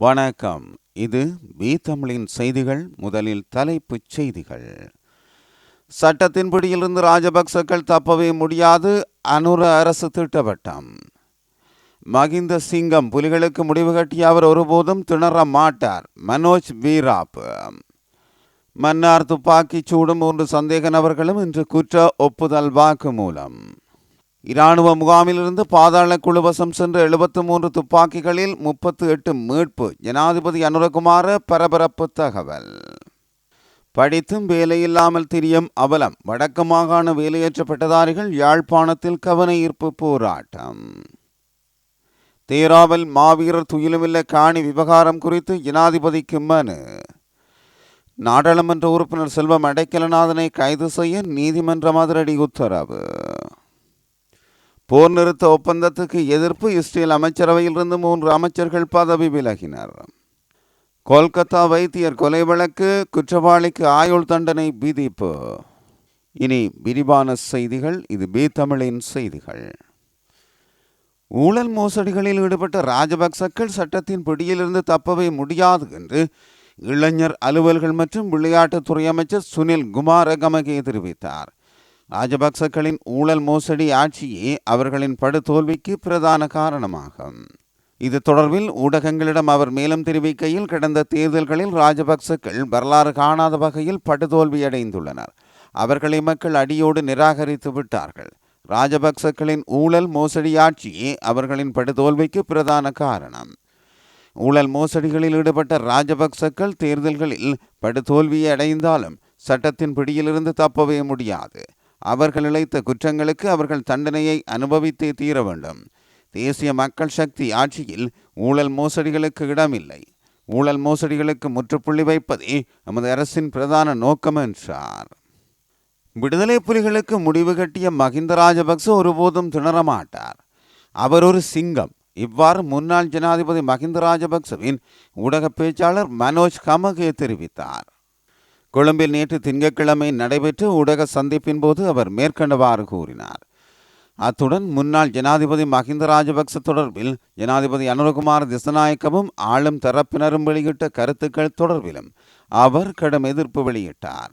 வணக்கம். இது பி தமிழின் செய்திகள் முதலில் தலைப்புச் செய்திகள். சட்டத்தின் பிடியிலிருந்து ராஜபக்சக்கள் தப்பவே முடியாது அனுர அரசு திட்டவட்டம். மகிந்த சிங்கம் புலிகளுக்கு முடிவு கட்டிய அவர் ஒருபோதும் திணற மாட்டார். மனோஜ் வீராப் மன்னார் துப்பாக்கிச் சூடும் மூன்று சந்தேக நபர்களும் இன்று குற்ற ஒப்புதல் வாக்குமூலம். இராணுவ முகாமிலிருந்து பாதாள குழுவசம் சென்ற எழுபத்து மூன்று துப்பாக்கிகளில் முப்பத்து எட்டு மீட்பு. ஜனாதிபதி அனுரகுமார பரபரப்பு தகவல். படித்தும் வேலையில்லாமல் திரியும் அவலம். வடக்கு மாகாண வேலையற்ற பட்டதாரிகள் யாழ்ப்பாணத்தில் கவன ஈர்ப்பு போராட்டம். தேராவல் மாவீரர் துயிலுமில்ல காணி விவகாரம் குறித்து ஜனாதிபதிக்கு மனு. நாடாளுமன்ற உறுப்பினர் செல்வம் அடைக்கலநாதனை கைது செய்ய நீதிமன்ற அதிரடி உத்தரவு. போர் நிறுத்த ஒப்பந்தத்துக்கு எதிர்ப்பு இஸ்ரேல் அமைச்சரவையிலிருந்து மூன்று அமைச்சர்கள் பதவி விலகினர். கொல்கத்தா வைத்தியர் கொலை வழக்கு குற்றவாளிக்கு ஆயுள் தண்டனை விதிப்பு. இனி விரிவான செய்திகள் இது பி தமிழின் செய்திகள். ஊழல் மோசடிகளில் ஈடுபட்ட ராஜபக்சக்கள் சட்டத்தின் பிடியிலிருந்து தப்பவே முடியாது என்று இளைஞர் அலுவல்கள் மற்றும் விளையாட்டுத்துறை அமைச்சர் சுனில் குமாரகமகே தெரிவித்தார். ராஜபக்சக்களின் ஊழல் மோசடி ஆட்சியே அவர்களின் படுதோல்விக்கு பிரதான காரணமாகும் இது தொடர்பில் ஊடகங்களிடம் அவர் மேலும் தெரிவிக்கையில் கடந்த தேர்தல்களில் ராஜபக்சக்கள் வரலாறு காணாத வகையில் படுதோல்வியடைந்துள்ளனர் அவர்களை மக்கள் அடியோடு நிராகரித்து விட்டார்கள். ராஜபக்சக்களின் ஊழல் மோசடி ஆட்சியே அவர்களின் படுதோல்விக்கு பிரதான காரணம். ஊழல் மோசடிகளில் ஈடுபட்ட ராஜபக்சக்கள் தேர்தல்களில் படுதோல்வியை அடைந்தாலும் சட்டத்தின் பிடியிலிருந்து தப்பவே முடியாது. அவர்கள் இழைத்த குற்றங்களுக்கு அவர்கள் தண்டனையை அனுபவித்தே தீர வேண்டும். தேசிய மக்கள் சக்தி ஆட்சியில் ஊழல் மோசடிகளுக்கு இடமில்லை. ஊழல் மோசடிகளுக்கு முற்றுப்புள்ளி வைப்பதே நமது அரசின் பிரதான நோக்கம் என்றார். விடுதலை புலிகளுக்கு முடிவு கட்டிய மகிந்த ராஜபக்ச ஒருபோதும் திணறமாட்டார். அவர் ஒரு சிங்கம். இவ்வாறு முன்னாள் ஜனாதிபதி மகிந்த ராஜபக்சவின் ஊடக பேச்சாளர் மனோஜ் கமகே தெரிவித்தார். கொழும்பில் நேற்று திங்கட்கிழமை நடைபெற்ற ஊடக சந்திப்பின் போது அவர் மேற்கண்டவாறு கூறினார். அத்துடன் முன்னாள் ஜனாதிபதி மஹிந்த ராஜபக்ச தொடர்பில் ஜனாதிபதி அனுரகுமார் திசநாயக்கவும் ஆளும் தரப்பினரும் வெளியிட்ட கருத்துக்கள் தொடர்பிலும் அவர் கடும் எதிர்ப்பு வெளியிட்டார்.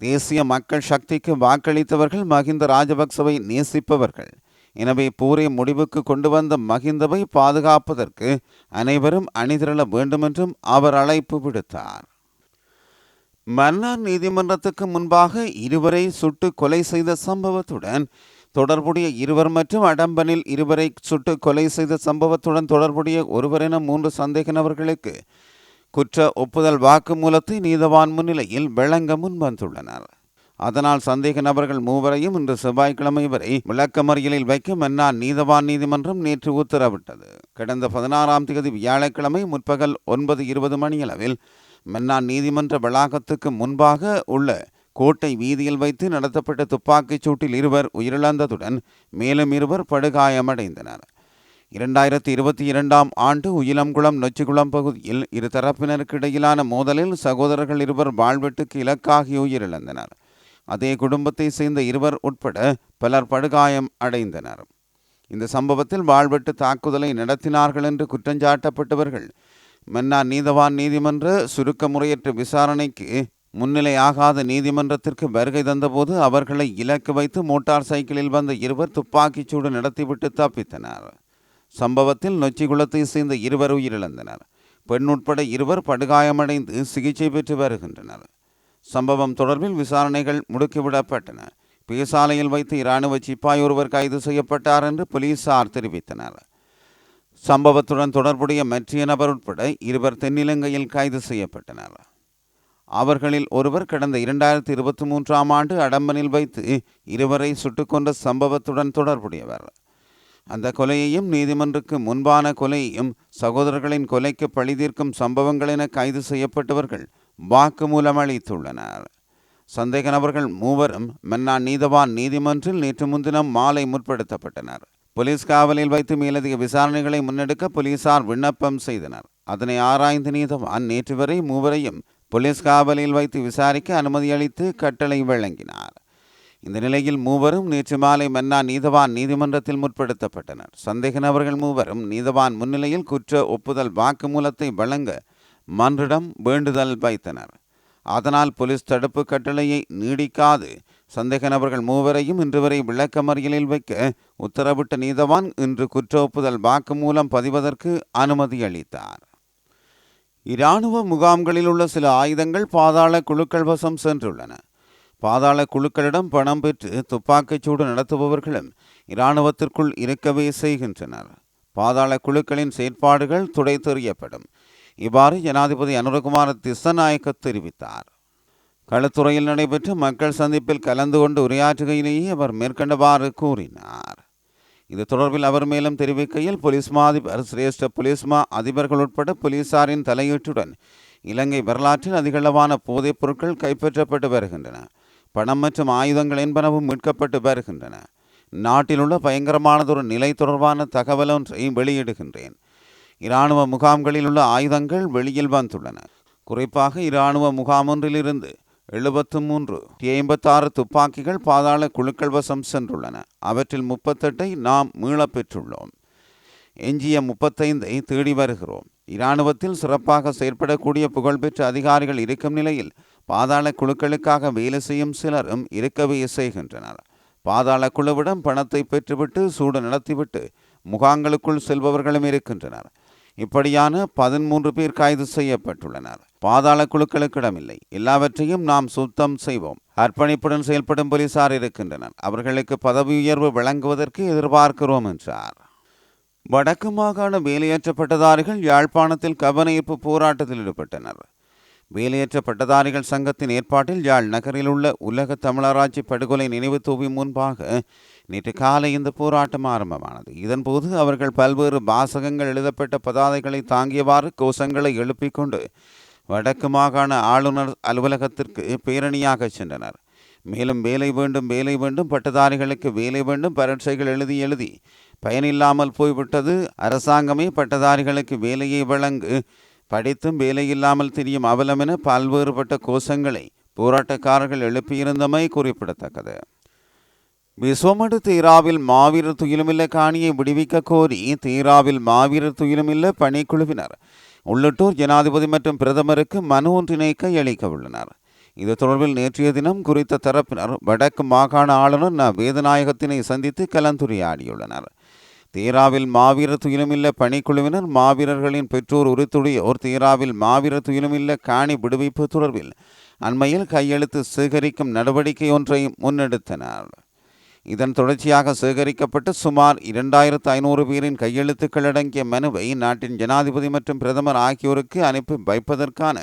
தேசிய மக்கள் சக்திக்கு வாக்களித்தவர்கள் மஹிந்த ராஜபக்சவை நேசிப்பவர்கள். எனவே போரை முடிவுக்கு கொண்டு வந்த மஹிந்தவை பாதுகாப்பதற்கு அனைவரும் அணிதிரள வேண்டுமென்றும் அவர் அழைப்பு விடுத்தார். மன்னார் நீதிமன்றத்துக்கு முன்பாக இருவரை சுட்டு கொலை செய்த சம்பவத்துடன் தொடர்புடைய இருவர் மற்றும் அடம்பனில் இருவரை சுட்டு கொலை செய்த சம்பவத்துடன் தொடர்புடைய ஒருவர் என மூன்று சந்தேக நபர்களுக்கு குற்ற ஒப்புதல் வாக்குமூலத்தை நீதவான் முன்னிலையில் வழங்க முன்வந்துள்ளனர். அதனால் சந்தேக நபர்கள் மூவரையும் இன்று செவ்வாய்க்கிழமை வரை விளக்கமறியலில் வைக்க மன்னார் நீதவான் நீதிமன்றம் நேற்று உத்தரவிட்டது. கடந்த பதினாறாம் தேதி வியாழக்கிழமை முற்பகல் ஒன்பது இருபது மணியளவில் மன்னார் நீதிமன்ற வளாகத்துக்கு முன்பாக உள்ள கோட்டை வீதியில் வைத்து நடத்தப்பட்ட துப்பாக்கிச் சூட்டில் இருவர் உயிரிழந்ததுடன் மேலும் இருவர் படுகாயமடைந்தனர். இரண்டாயிரத்தி இருபத்தி இரண்டாம் ஆண்டு உயிலம்குளம் நொச்சிக்குளம் பகுதியில் இரு தரப்பினருக்கு இடையிலான மோதலில் சகோதரர்கள் இருவர் வாழ்வெட்டுக்கு இலக்காகி உயிரிழந்தனர். அதே குடும்பத்தை சேர்ந்த இருவர் உட்பட பலர் படுகாயம் அடைந்தனர். இந்த சம்பவத்தில் வாழ்வெட்டு தாக்குதலை நடத்தினார்கள் என்று குற்றஞ்சாட்டப்பட்டவர்கள் மன்னார் நீதவான் நீதிமன்ற சுருக்க முறையற்ற விசாரணைக்கு முன்னிலையாகாத நீதிமன்றத்திற்கு வருகை தந்தபோது அவர்களை இலக்கு வைத்து மோட்டார் சைக்கிளில் வந்த இருவர் துப்பாக்கிச் சூடு நடத்திவிட்டு தப்பித்தனர். சம்பவத்தில் நொச்சிக்குளத்தை சேர்ந்த இருவர் உயிரிழந்தனர். பெண் உட்பட இருவர் படுகாயமடைந்து சிகிச்சை பெற்று வருகின்றனர். சம்பவம் தொடர்பில் விசாரணைகள் முடுக்கிவிடப்பட்டன. பேசாலையில் வைத்து இராணுவ சிப்பாய் ஒருவர் கைது செய்யப்பட்டார் என்று போலீசார் தெரிவித்தனர். சம்பவத்துடன் தொடர்புடைய மற்றிய நபர் உட்பட இருவர் தென்னிலங்கையில் கைது செய்யப்பட்டனர். அவர்களில் ஒருவர் கடந்த இரண்டாயிரத்தி இருபத்தி மூன்றாம் ஆண்டு அடம்பனில் வைத்து இருவரை சுட்டுக்கொண்ட சம்பவத்துடன் தொடர்புடையவர். அந்த கொலையையும் நீதிமன்றுக்கு முன்பான கொலையையும் சகோதரர்களின் கொலைக்கு பழிதீர்க்கும் சம்பவங்கள் என கைது செய்யப்பட்டவர்கள் வாக்குமூலம் அளித்துள்ளனர். சந்தேக நபர்கள் மூவரும் மன்னா நீதவான் நீதிமன்றில் நேற்று முன்தினம் மாலை முற்படுத்தப்பட்டனர். போலீஸ் காவலில் வைத்து மேலதிக விசாரணைகளை முன்னெடுக்க போலீசார் விண்ணப்பம் செய்தனர். அதனை ஆராய்ந்து நீதவான் அந்நேற்று வரை மூவரையும் போலீஸ் காவலில் வைத்து விசாரிக்க அனுமதி அளித்து கட்டளை வழங்கினார். இந்த நிலையில் மூவரும் நேற்று மாலை மன்னா நீதவான் நீதிமன்றத்தில் முற்படுத்தப்பட்டனர். சந்தேக நபர்கள் மூவரும் நீதவான் முன்னிலையில் குற்ற ஒப்புதல் வாக்குமூலத்தை வழங்க மன்றிடம் வேண்டுதல் வைத்தனர். அதனால் போலீஸ் தடுப்பு கட்டளையை நீடிக்காது சந்தேக நபர்கள் மூவரையும் இன்று வரை விளக்கமறியலில் வைக்க உத்தரவிட்ட நீதவான் இன்று குற்ற ஒப்புதல் வாக்குமூலம் பதிவதற்கு அனுமதி அளித்தார். இராணுவ முகாம்களில் உள்ள சில ஆயுதங்கள் பாதாள குழுக்கள் வசம் சென்றுள்ளன. பாதாள குழுக்களிடம் பணம் பெற்று துப்பாக்கிச்சூடு நடத்துபவர்களும் இராணுவத்திற்குள் இருக்கவே செய்கின்றனர். பாதாள குழுக்களின் செயற்பாடுகள் துடைத்தெறியப்படும். இவ்வாறு ஜனாதிபதி அனுரகுமார திசநாயக்க தெரிவித்தார். களத்துறையில் நடைபெற்ற மக்கள் சந்திப்பில் கலந்து கொண்டு உரையாற்றுகையிலேயே அவர் மேற்கண்டவாறு கூறினார். இது தொடர்பில் அவர் மேலும் தெரிவிக்கையில் போலீஸ் மா அதிபர் சிரேஷ்ட போலீஸ் மா அதிபர்கள் உட்பட போலீசாரின் தலையீட்டுடன் இலங்கை வரலாற்றில் அதிகளவான போதைப் பொருட்கள் கைப்பற்றப்பட்டு வருகின்றன. பணம் மற்றும் ஆயுதங்கள் என்பனவும் மீட்கப்பட்டு வருகின்றன. நாட்டில் உள்ள பயங்கரமானதொரு நிலை தொடர்பான தகவல் ஒன்றையும் வெளியிடுகின்றேன். இராணுவ முகாம்களில் உள்ள ஆயுதங்கள் வெளியில் வந்துள்ளன. குறிப்பாக இராணுவ முகாம் ஒன்றிலிருந்து எழுபத்து மூன்று. ஐம்பத்தாறு துப்பாக்கிகள் பாதாள குழுக்கள் வசம் சென்றுள்ளன. அவற்றில் முப்பத்தெட்டை நாம் மீளப் பெற்றுள்ளோம் எஞ்சிய முப்பத்தைந்தை தேடி வருகிறோம். இராணுவத்தில் சிறப்பாக செயற்படக்கூடிய புகழ்பெற்ற அதிகாரிகள் இருக்கும் நிலையில் பாதாள குழுக்களுக்காக வேலை செய்யும் சிலரும் இருக்கவே செய்கின்றனர். பாதாள குழுவிடம் பணத்தை பெற்றுவிட்டு சூடு நடத்திவிட்டு முகாங்களுக்குள் செல்பவர்களும் இருக்கின்றனர். இப்படியான பதிமூன்று பேர் கைது செய்யப்பட்டுள்ளனர். பாதாள குழுக்களுக்கிடமில்லை. எல்லாவற்றையும் நாம் சுத்தம் செய்வோம். அர்ப்பணிப்புடன் செயல்படும் போலீசார் இருக்கின்றனர். அவர்களுக்கு பதவி உயர்வு வழங்குவதற்கு எதிர்பார்க்கிறோம் என்றார். வடக்கு மாகாண வேலையற்ற பட்டதாரிகள் யாழ்ப்பாணத்தில் கவனஈர்ப்பு போராட்டத்தில் ஈடுபட்டனர். வேலையற்ற பட்டதாரிகள் சங்கத்தின் ஏற்பாட்டில் யாழ் நகரில் உள்ள உலக தமிழராட்சி படுகொலை நினைவு தூவி முன்பாக நேற்று காலை இந்த போராட்டம் ஆரம்பமானது. இதன்போது அவர்கள் பல்வேறு வாசகங்கள் எழுதப்பட்ட பதாதைகளை தாங்கியவாறு கோஷங்களை எழுப்பிக்கொண்டு வடக்கு மாகாண ஆளுநர் அலுவலகத்திற்கு பேரணியாக சென்றனர். மேலும் வேலை வேண்டும் வேலை வேண்டும் பட்டதாரிகளுக்கு வேலை வேண்டும் பரீட்சைகள் எழுதி எழுதி. பயனில்லாமல் போய்விட்டது. அரசாங்கமே பட்டதாரிகளுக்கு வேலையை வழங்கு. படித்தும் வேலையில்லாமல் திரியும் அவலமென பல்வேறுபட்ட கோஷங்களை போராட்டக்காரர்கள் எழுப்பியிருந்தமை குறிப்பிடத்தக்கது. விஸ்வமடு தீராவில் மாவீரர் துயிலுமில்ல காணியை விடுவிக்க கோரி தீராவில் மாவீரர் துயிலுமில்ல பணிக்குழுவினர் உள்ளிட்டோர் ஜனாதிபதி மற்றும் பிரதமருக்கு மனு ஒன்றினை கையளிக்க உள்ளனர். இது தொடர்பில் நேற்றைய தினம் குறித்த தரப்பினர் வடக்கு மாகாண ஆளுநர் ந. வேதநாயகத்தினை சந்தித்து கலந்துரையாடியுள்ளனர். தீராவில் மாவீர துயிலுமில்ல பணிக்குழுவினர் மாவீரர்களின் பெற்றோர் உறுத்துடையோர் தீராவில் மாவீர துயிலுமில்ல காணி விடுவிப்பு தொடர்பில் அண்மையில் கையெழுத்து சேகரிக்கும் நடவடிக்கை ஒன்றை முன்னெடுத்தனர். இதன் தொடர்ச்சியாக சேகரிக்கப்பட்டு சுமார் இரண்டாயிரத்து ஐநூறு பேரின் கையெழுத்துக்கள் அடங்கிய மனுவை நாட்டின் ஜனாதிபதி மற்றும் பிரதமர் ஆகியோருக்கு அனுப்பி வைப்பதற்கான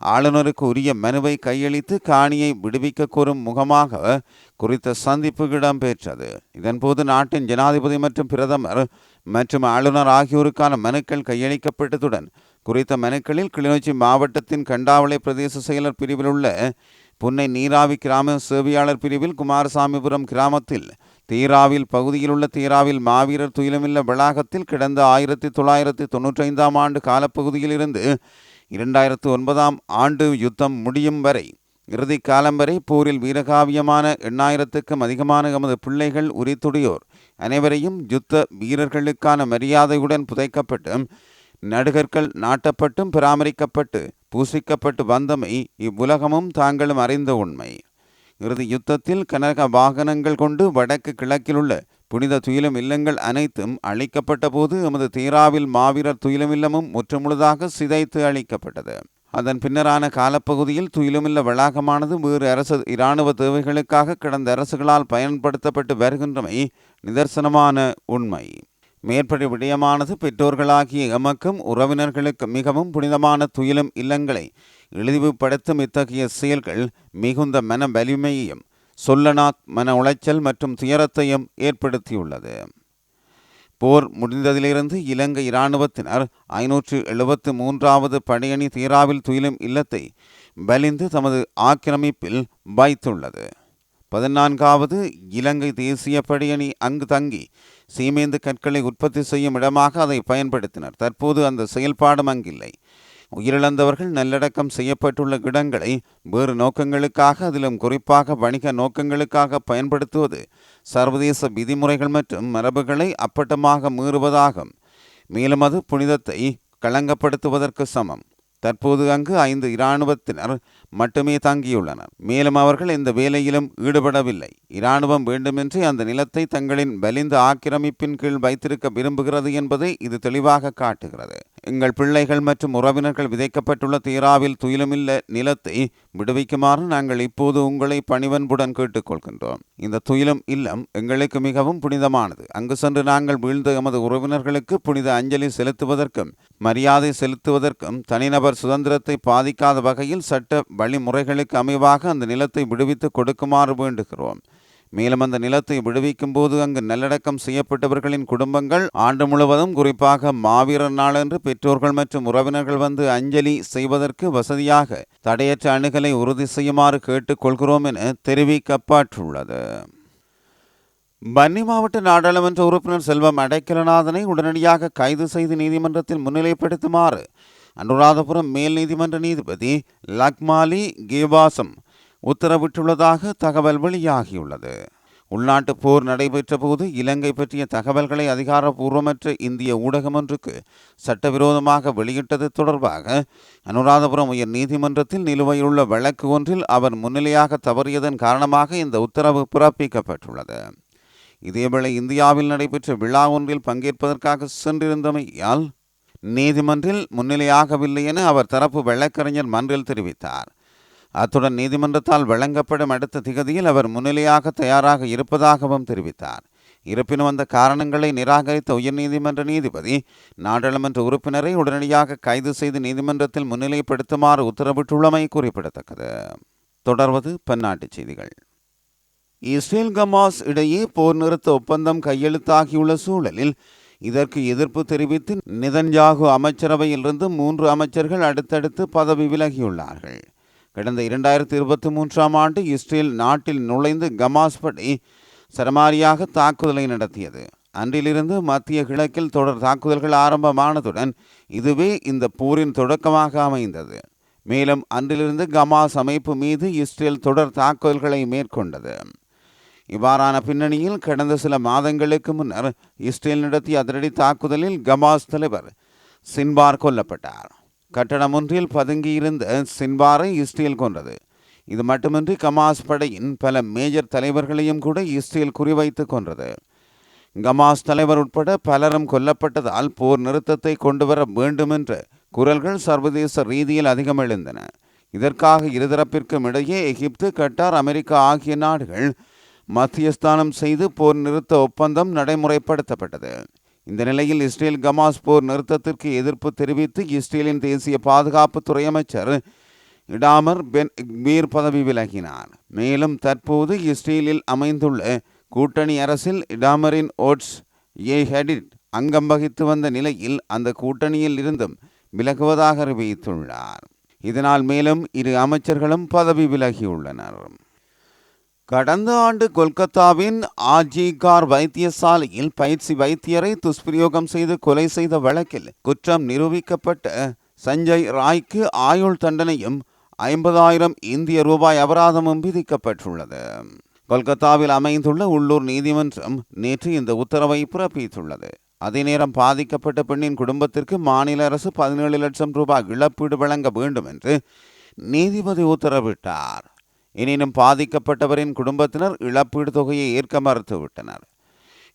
ஆளுநருக்கு உரிய மனுவை கையளித்து காணியை விடுவிக்க கோரும் முகமாக குறித்த சந்திப்பு இடம்பெற்றது. இதன்போது நாட்டின் ஜனாதிபதி மற்றும் பிரதமர் மற்றும் ஆளுநர் ஆகியோருக்கான மனுக்கள் கையளிக்கப்பட்டதுடன் குறித்த மனுக்களில் கிளிநொச்சி மாவட்டத்தின் கண்டாவளை பிரதேச செயலர் பிரிவில் உள்ள புன்னை நீராவி கிராம சேவையாளர் பிரிவில் குமாரசாமிபுரம் கிராமத்தில் தீராவில் பகுதியில் உள்ள தீராவில் மாவீரர் துயிலமில்ல வளாகத்தில் கிடந்த ஆயிரத்தி தொள்ளாயிரத்தி தொன்னூற்றி ஐந்தாம் ஆண்டு காலப்பகுதியில் இருந்து இரண்டாயிரத்து ஒன்பதாம் ஆண்டு யுத்தம் முடியும் வரை இறுதி காலம் வரை போரில் வீரகாவியமான எண்ணாயிரத்துக்கும் அதிகமான எமது பிள்ளைகள் உரித்துடையோர் அனைவரையும் யுத்த வீரர்களுக்கான மரியாதையுடன் புதைக்கப்பட்டு நடுகற்கள் நாட்டப்பட்டும் பராமரிக்கப்பட்டு பூசிக்கப்பட்டு வந்தமை இவ்வுலகமும் தாங்களும் அறிந்த உண்மை. இறுதி யுத்தத்தில் கனக வாகனங்கள் கொண்டு வடக்கு கிழக்கிலுள்ள புனித துயிலும் இல்லங்கள் அனைத்தும் அழிக்கப்பட்ட போது எமது தீராவில் மாவீரர் துயிலும் இல்லமும் முற்றுமுழுதாக சிதைத்து அழிக்கப்பட்டது. அதன் பின்னரான காலப்பகுதியில் துயிலுமில்ல வளாகமானது வேறு அரசு இராணுவ தேவைகளுக்காக கடந்த அரசுகளால் பயன்படுத்தப்பட்டு வருகின்றமை நிதர்சனமான உண்மை. மேற்படி விடயமானது பெற்றோர்களாகிய எமக்கும் உறவினர்களுக்கு மிகவும் புனிதமான துயிலும் இல்லங்களை இழிவுபடுத்தும் இத்தகைய செயல்கள் மிகுந்த மன வலிமையையும் சொல்லனாத் மன உளைச்சல் மற்றும் துயரத்தையும் ஏற்படுத்தியுள்ளது. போர் முடிந்ததிலிருந்து இலங்கை இராணுவத்தினர் ஐநூற்று எழுபத்து மூன்றாவது படையணி தீராவில் துயிலும் இல்லத்தை வலிந்து தமது ஆக்கிரமிப்பில் வைத்துள்ளது பதினான்காவது இலங்கை தேசிய படையணி அங்கு தங்கி சீமேந்து கற்களை உற்பத்தி செய்யும் இடமாக அதை பயன்படுத்தினர். தற்போது அந்த செயல்பாடும் அங்கில்லை. உயிரிழந்தவர்கள் நல்லடக்கம் செய்யப்பட்டுள்ள இடங்களை வேறு நோக்கங்களுக்காக அதிலும் குறிப்பாக வணிக நோக்கங்களுக்காக பயன்படுத்துவது சர்வதேச விதிமுறைகள் மற்றும் மரபுகளை அப்பட்டமாக மீறுவதாகும். மேலும் அது புனிதத்தை களங்கப்படுத்துவதற்கு சமம். தற்போது அங்கு ஐந்து இராணுவத்தினர் மட்டுமே தங்கியுள்ளனர். மேலும் அவர்கள் இந்த வேலையிலும் ஈடுபடவில்லை. இராணுவம் வேண்டுமென்றே அந்த நிலத்தை தங்களின் வலிந்த ஆக்கிரமிப்பின் கீழ் வைத்திருக்க விரும்புகிறது என்பதை இது தெளிவாக காட்டுகிறது. எங்கள் பிள்ளைகள் மற்றும் உறவினர்கள் விதைக்கப்பட்டுள்ள தீராவில் துயிலுமில்ல நிலத்தை விடுவிக்குமாறு நாங்கள் இப்போது உங்களை பணிவன்புடன் கேட்டுக்கொள்கின்றோம். இந்த துயிலும் இல்லம் எங்களுக்கு மிகவும் புனிதமானது. அங்கு சென்று நாங்கள் வீழ்ந்த எமது உறவினர்களுக்கு புனித அஞ்சலி செலுத்துவதற்கும் மரியாதை செலுத்துவதற்கும் தனிநபர் சுதந்திரத்தை பாதிக்காத வகையில் சட்ட வழிமுறைகளுக்கு அமைவாக அந்த நிலத்தை விடுவித்து கொடுக்குமாறு வேண்டுகிறோம். மேலும் அந்த நிலத்தை விடுவிக்கும் போது அங்கு நல்லடக்கம் செய்யப்பட்டவர்களின் குடும்பங்கள் ஆண்டு முழுவதும் குறிப்பாக மாவீரர் நாளன்று பெற்றோர்கள் மற்றும் உறவினர்கள் வந்து அஞ்சலி செய்வதற்கு வசதியாக தடையற்ற அணுகலை உறுதி செய்யுமாறு கேட்டுக்கொள்கிறோம் என தெரிவிக்கப்பட்டுள்ளது பன்னி மாவட்ட நாடாளுமன்ற உறுப்பினர் செல்வம் அடைக்கலநாதனை உடனடியாக கைது செய்து நீதிமன்றத்தில் முன்னிலைப்படுத்துமாறு அனுராதபுரம் மேல் நீதிமன்ற நீதிபதி லக்மாலி கேவாசம் உத்தரவிட்டுள்ளதாக தகவல் வெளியாகியுள்ளது. உள்நாட்டு போர் நடைபெற்ற போது இலங்கை பற்றிய தகவல்களை அதிகாரப்பூர்வமற்ற இந்திய ஊடகம் ஒன்றுக்கு சட்டவிரோதமாக வெளியிட்டது தொடர்பாக அனுராதபுரம் உயர் நீதிமன்றத்தில் நிலுவையுள்ள வழக்கு ஒன்றில் அவர் முன்னிலையாக தவறியதன் காரணமாக இந்த உத்தரவு பிறப்பிக்கப்பட்டுள்ளது. இதேவேளை இந்தியாவில் நடைபெற்ற விழா ஒன்றில் பங்கேற்பதற்காக சென்றிருந்தமையால் நீதிமன்றில் முன்னிலையாகவில்லை என அவர் தரப்பு வழக்கறிஞர் மன்றில் தெரிவித்தார். அத்துடன் நீதிமன்றத்தால் வழங்கப்படும் அடுத்த திகதியில் அவர் முன்னிலையாக தயாராக இருப்பதாகவும் தெரிவித்தார். இருப்பினும் அந்த காரணங்களை நிராகரித்த உயர்நீதிமன்ற நீதிபதி நாடாளுமன்ற உறுப்பினரை உடனடியாக கைது செய்து நீதிமன்றத்தில் முன்னிலைப்படுத்துமாறு உத்தரவிட்டுள்ளமை குறிப்பிடத்தக்கது. தொடர்வது பன்னாட்டுச் செய்திகள். இஸ்ரேல் கமாஸ் இடையே போர் நிறுத்த ஒப்பந்தம் கையெழுத்தாகியுள்ள சூழலில் இதற்கு எதிர்ப்பு தெரிவித்து நிதன்யாகு அமைச்சரவையிலிருந்து மூன்று அமைச்சர்கள் அடுத்தடுத்து பதவி விலகியுள்ளார்கள். கடந்த இரண்டாயிரத்தி இருபத்தி மூன்றாம் ஆண்டு இஸ்ரேல் நாட்டில் நுழைந்து கமாஸ் படி சரமாரியாக தாக்குதலை நடத்தியது. அன்றிலிருந்து மத்திய கிழக்கில் தொடர் தாக்குதல்கள் ஆரம்பமானதுடன் இதுவே இந்த போரின் தொடக்கமாக அமைந்தது. மேலும் அன்றிலிருந்து கமாஸ் அமைப்பு மீது இஸ்ரேல் தொடர் தாக்குதல்களை மேற்கொண்டது. இவ்வாறான பின்னணியில் கடந்த சில மாதங்களுக்கு முன்னர் இஸ்ரேல் நடத்திய அதிரடி தாக்குதலில் கமாஸ் தலைவர் சின்பார் கொல்லப்பட்டார். கட்டடம் ஒன்றில் பதுங்கியிருந்த சின்வாரை இஸ்ரேல் கொன்றது. இது மட்டுமின்றி கமாஸ் படையின் பல மேஜர் தலைவர்களையும் கூட இஸ்ரேல் குறிவைத்து கொன்றது. கமாஸ் தலைவர் உட்பட பலரும் கொல்லப்பட்டதால் போர் நிறுத்தத்தை கொண்டுவர வேண்டுமென்ற குரல்கள் சர்வதேச ரீதியில் அதிகம் எழுந்தன இதற்காக இருதரப்பிற்கும் இடையே எகிப்து கட்டார் அமெரிக்கா ஆகிய நாடுகள் மத்தியஸ்தானம் செய்து போர் நிறுத்த ஒப்பந்தம் நடைமுறைப்படுத்தப்பட்டது. இந்த நிலையில் இஸ்ரேல் கமாஸ் போர் நிறுத்தத்திற்கு எதிர்ப்பு தெரிவித்து இஸ்ரேலின் தேசிய பாதுகாப்புத்துறை அமைச்சர் இடாமர் பென் இக்பீர் பதவி விலகினார். மேலும் தற்போது இஸ்ரேலில் அமைந்துள்ள கூட்டணி அரசில் இடாமரின் ஓட்ஸ் ஏ ஹெடிட் அங்கம் வகித்து வந்த நிலையில் அந்த கூட்டணியில் இருந்தும் விலகுவதாக அறிவித்துள்ளார். இதனால் மேலும் இரு அமைச்சர்களும் பதவி விலகியுள்ளனர். கடந்த ஆண்டு கொல்கத்தாவின் ஆஜிகார் வைத்தியசாலையில் பயிற்சி வைத்தியரை துஷ்பிரயோகம் செய்து கொலை செய்த வழக்கில் குற்றம் நிரூபிக்கப்பட்ட சஞ்சய் ராய்க்கு ஆயுள் தண்டனையும் ஐம்பதாயிரம் இந்திய ரூபாய் அபராதமும் விதிக்கப்பட்டுள்ளது. கொல்கத்தாவில் அமைந்துள்ள உள்ளூர் நீதிமன்றம் நேற்று இந்த உத்தரவை பிறப்பித்துள்ளது. அதே நேரம் பாதிக்கப்பட்ட பெண்ணின் குடும்பத்திற்கு மாநில அரசு பதினேழு லட்சம் ரூபாய் இழப்பீடு வழங்க வேண்டும் என்று நீதிபதி உத்தரவிட்டார். எனினும் பாதிக்கப்பட்டவரின் குடும்பத்தினர் இழப்பீடு தொகையை ஏற்க மறுத்துவிட்டனர்.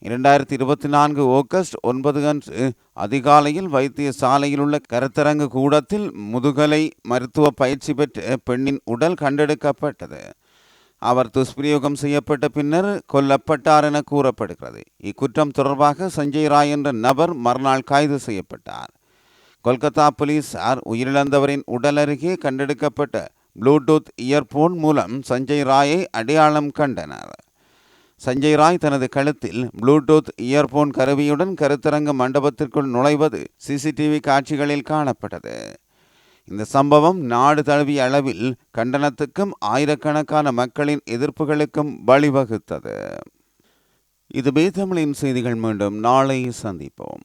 இரண்டாயிரத்தி இருபத்தி நான்கு ஆகஸ்ட் ஒன்பது அன்று அதிகாலையில் வைத்தியசாலையில் உள்ள கருத்தரங்கு கூடத்தில் முதுகலை மருத்துவ பயிற்சி பெற்ற பெண்ணின் உடல் கண்டெடுக்கப்பட்டது. அவர் துஷ்பிரயோகம் செய்யப்பட்ட பின்னர் கொல்லப்பட்டார் என கூறப்படுகிறது. இக்குற்றம் தொடர்பாக சஞ்சய் ராய் என்ற நபர் மறுநாள் கைது செய்யப்பட்டார். கொல்கத்தா போலீசார் உயிரிழந்தவரின் உடல் அருகே கண்டெடுக்கப்பட்ட ப்ளூடூத் இயர்போன் மூலம் சஞ்சய் ராயை அடையாளம் கண்டனர். சஞ்சய் ராய் தனது கழுத்தில் ப்ளூடூத் இயர்போன் கருவியுடன் கருத்தரங்க மண்டபத்திற்குள் நுழைவது சிசிடிவி காட்சிகளில் காணப்பட்டது. இந்த சம்பவம் நாடு தழுவிய அளவில் கண்டனத்துக்கும் ஆயிரக்கணக்கான மக்களின் எதிர்ப்புகளுக்கும் வழிவகுத்தது. இது தமிழின் செய்திகள் மீண்டும் நாளை சந்திப்போம்.